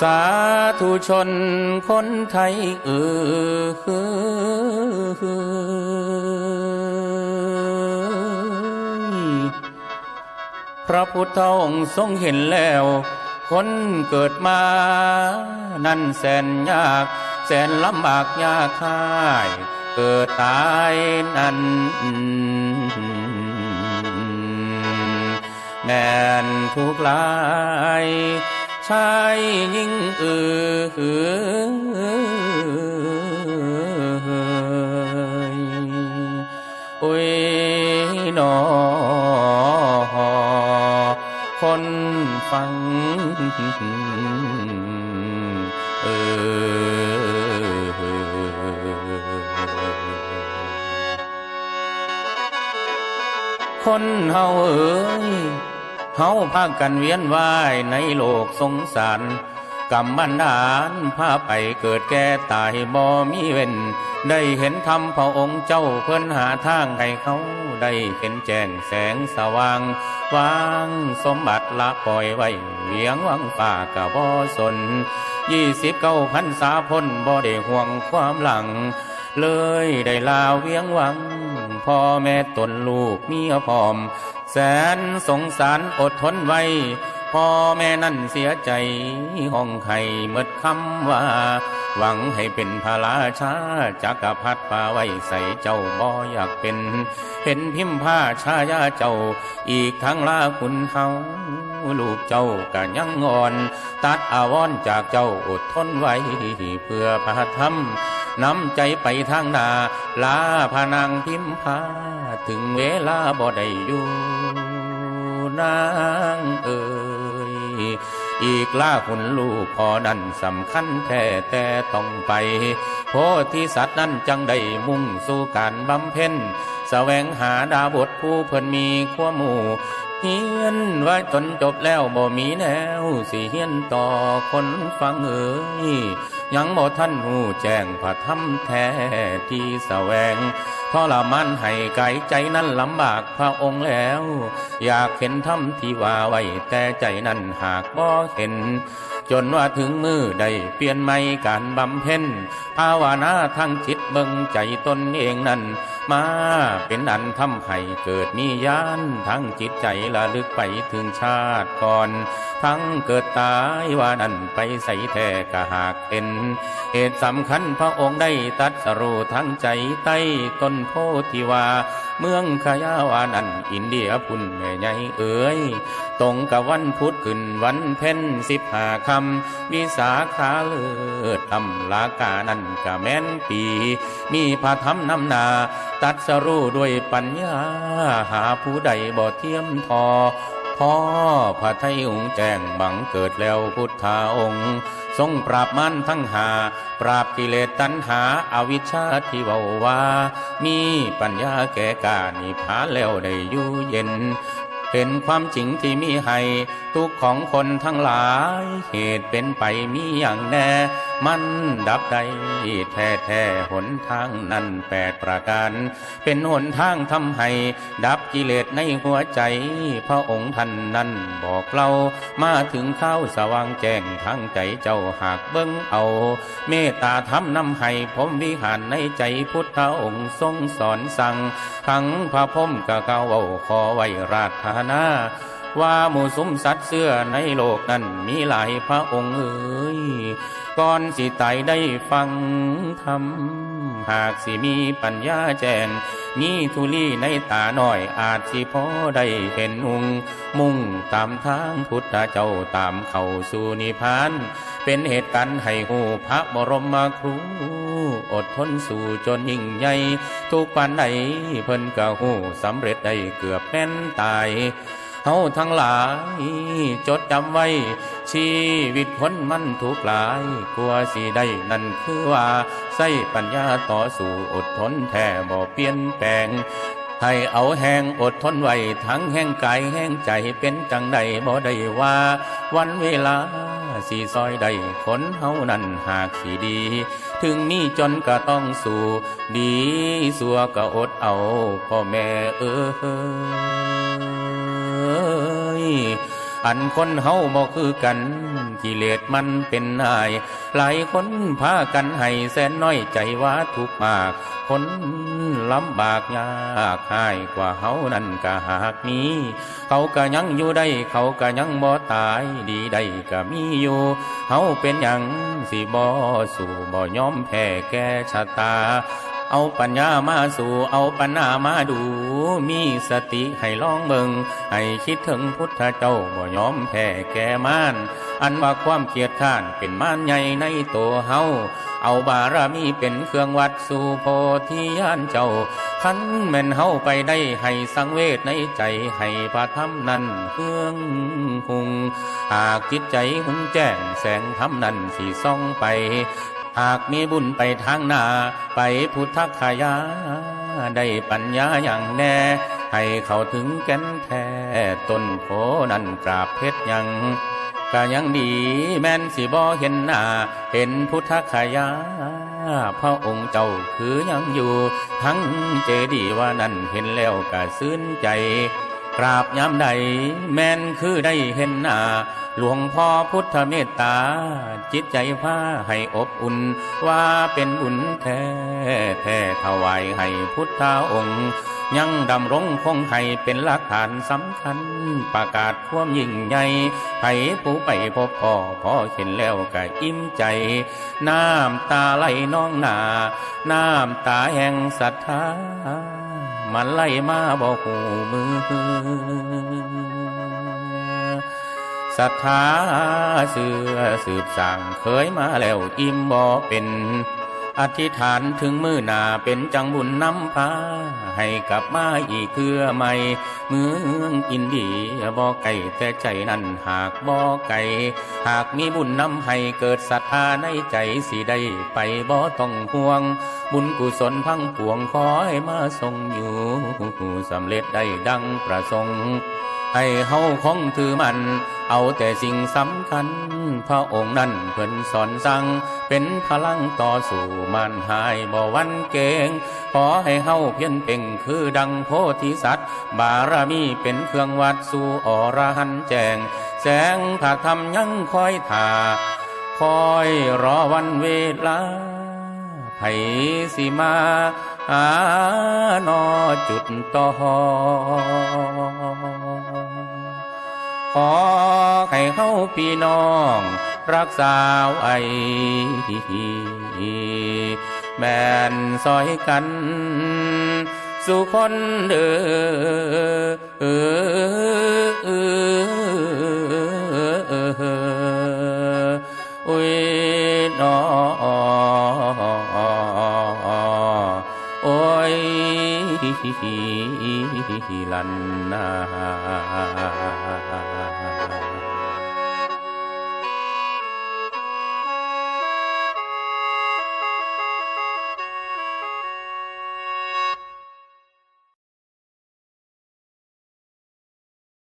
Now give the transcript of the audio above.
สาธุชนคนไทยเออพระพุทธองค์ทรงเห็นแล้ว คนเกิดมา นั่นแสนยาก แสนลำบากยากค่าย เกิดตายนั้นแม่นทุกข์ลาย ชายยิ่งเออยโอ้ยนอคนฟังเออคนเฮาเอ๋ย เฮาพากันเวียนว่ายในโลกสงสารกรรมบันดาลพาไปเกิดแก่ตายบ่มีเว้น ได้เห็นธรรมพระองค์เจ้าเพิ่นหาทางให้เขาได้เห็นแจ้งแสงสว่างวางสมบัติละปล่อยไว้เวียงวังป่ากะบ่สนยี่สิบเก้าพันษาพ้นบ่ได้ห่วงความหลัง เลยได้ลาเวียงวังพ่อแม่ตนลูกเมียพร้อม แสนสงสารอดทนไว้พ่อแม่นั่นเสียใจห้องไข่เมดคำว่า หวังให้เป็นพระราชาจักรพรรดิป่าไว้ใส่เจ้าบ่อยากเป็น เห็นพิมพ์ผ้าชายาเจ้า อีกทั้งลาคุณเฮาลูกเจ้าก็ยังอ่อน ตัดอาวรณ์จากเจ้าอดทนไว้เพื่อพระธรรม น้ำใจไปทางนาลาพานางพิมพา ถึงเวลาบ่ได้อยู่นางเอ่ยอีกล่าคุณลูกพอนั้นสำคัญแท้แต่ต้องไป โพธิสัตว์นั้นจังได้มุ่งสู่การบำเพ็ญแสวงหาดาบทผู้เพิ่นมีขั้วหมู่เฮียนไว้จนจบแล้วบ่มีแนวสิเฮียนต่อคนฟังเอ่ย ยังบ่ท่านหูแจ้งพระธรรมแท้ที่แสวงทรมานให้ไกลใจนั้นลำบากพระองค์แล้ว อยากเห็นธรรมที่ว่าไว้แต่ใจนั้นหากบ่เห็น จนว่าถึงมือได้เปลี่ยนไม่การบำเพ็ญภาวนาทั้งจิตเบิงใจตนเองนั้น มาเป็นอันทำให้เกิดมียานทั้งจิตใจละลึกไปถึงชาติก่อน ทั้งเกิดตายว่านั่นไปใส่แท้กะหากเป็นเหตุสำคัญพระองค์ได้ตัดสรูทั้งใจใต้ต้นโพธิวา เมืองขยาวานันอินเดียพุ่นแม่ใหญ่เอ๋ยตรงกับวันพุธขึ้นวันเพ็ญสิบห้าคำวิสาขาเลิศตำลากานันกะแม่นปี มีพระธรรมนำนา ตัดสรู้ด้วยปัญญา หาผู้ใดบ่เทียมทอพ่อพระไทยองค์แจ้งบังเกิดแล้วพุทธาองค์ ทรงปราบมันทั้งหา ปราบกิเลสตัณหาอาวิชชาที่เว้าว่า มีปัญญาแก่กานิพพานแล้วได้อยู่เย็น เป็นความจริงที่มีให้ทุกของคนทั้งหลาย เหตุเป็นไปมีอย่างแน่ มันดับได้แท้แท้หนทางนั้นแปดประการ เป็นหนทางทำให้ ดับกิเลสในหัวใจ พระองค์ท่านนั้นบอกเรามาถึงข้าวสว่างแจ้งทางใจเจ้าหากเบิ้งเอา เมตตาธรรมนำให้ผมวิหารในใจพุทธองค์ทรงสอนสั่ง ทั้งพระพมกะเกาเว้าขอไว้ราธนา ว่าหมู่สมสัตว์เสื้อในโลกนั้นมีหลายพระองค์เอ๋ยก่อนสิตายได้ฟังธรรมหากสิมีปัญญาแจงมีทุลีในตาหน่อยอาจสิพอได้เห็นหุง มุ่งตามทางพุทธเจ้าตามเข้าสู่นิพพาน เป็นเหตุการณ์ให้หูพระบรมครู อดทนสู่จนยิ่งใหญ่ ทุกปันใดเพิ่นก็หูสำเร็จได้เกือบแม่นตาย เฮาทั้งหลาย จดจำไว้ ชีวิตคนมันทุกหลายกลัวสิได้นั่นคือว่าใส่ปัญญาต่อสู้อดทนแท้บ่เปลี่ยนแปลงให้เอาแห้งอดทนไว้ทั้งแห้งกายแห้งใจเป็นจังใดบ่ได้ว่า วันเวลาสีซอยใดคนเฮานั้นหากสีดี ถึงมีจนก็ต้องสู้ดีสัวก็อดเอาพ่อแม่เอ้ย อันคนเฮาบ่คือกันกิเลสมันเป็นนาย หลายคนพากันให้แสนน้อยใจว่าทุกมาก คนลำบากยากหายกว่าเฮานั่นก็หากมี เขาก็ยังอยู่ได้ เขาก็ยังบ่ตายดีได้ก็มีอยู่เฮาเป็นหยังสิบ่สู่บ่ยอมแพ้แก่ชะตา เอาปัญญามาสู่เอาปัญญามาดู มีสติให้ลองเบิงให้คิดถึงพุทธเจ้าบ่ยอมแพ้แก่มานอันว่าความเกียดข้านเป็นม่านใหญ่ในตัวเฮาเอาบารมีเป็นเครื่องวัดสู่โพธิญาณเจ้าขันแม่นเฮาไปได้ให้สังเวชในใจให้พระธรรมนั้นเครื่องหุงหากจิตใจหุงแจ้งแสงธรรมนั้นสีส่องไป หากมีบุญไปทางหน้า ไปพุทธคายา ได้ปัญญาอย่างแน่ ให้เขาถึงแก่นแท้ต้นโพนั้นกราบเพชรยังก็ยังดีแม่นสิบ่เห็นหน้า เห็นพุทธคายา พระองค์เจ้าคือยังอยู่ ทั้งเจดีว่านั้นเห็นแล้วก็ซื่นใจ กราบยามใดแม่นคือได้เห็นหน้า หลวงพ่อพุทธเมตตา จิตใจพาให้อบอุ่น ว่าเป็นบุญแท้แท้ถวายให้พุทธองค์ ยังดำรงคงให้เป็นหลักฐานสำคัญ ประกาศความยิ่งใหญ่ไผผู้ไปพบพ่อพ่อเห็นแล้วก็อิ่มใจ น้ำตาไหลน้องหนา น้ำตาแห่งศรัทธา มันไหลมาบอกหูมือศรัทธาเสือสืบสั่งเคยมาแล้วอิ่มบ่เป็นอธิษฐานถึงมือหนาเป็นจังบุญนำพา ให้กลับมาอีกเพื่อใหม่เมืองอินเดียบ่ไก่แต่ใจนั้นหากบ่ไก่หากมีบุญนำให้เกิดศรัทธาในใจสิได้ไปบ่ต้องห่วงบุญกุศลพังปวงขอให้มาทรงอยู่สำเร็จได้ดังประสงค์ ให้เฮาคงถือมัน เอาแต่สิ่งสำคัญ พระองค์นั้นเพิ่นสอนสั่ง เป็นพลังต่อสู้มันหายบ่วันเกงขอให้เฮาเพียนเป่งคือดังโพธิสัตว์ บารมีเป็นเครื่องวัดสู่อรหันต์แจง แสงพระธรรมยังคอยท่าคอยรอวันเวลา ไผสิมาหานอจุดต่อขอให้เฮาพี่น้อง รักษาไวแม่นซอยกัน สู่คนเด้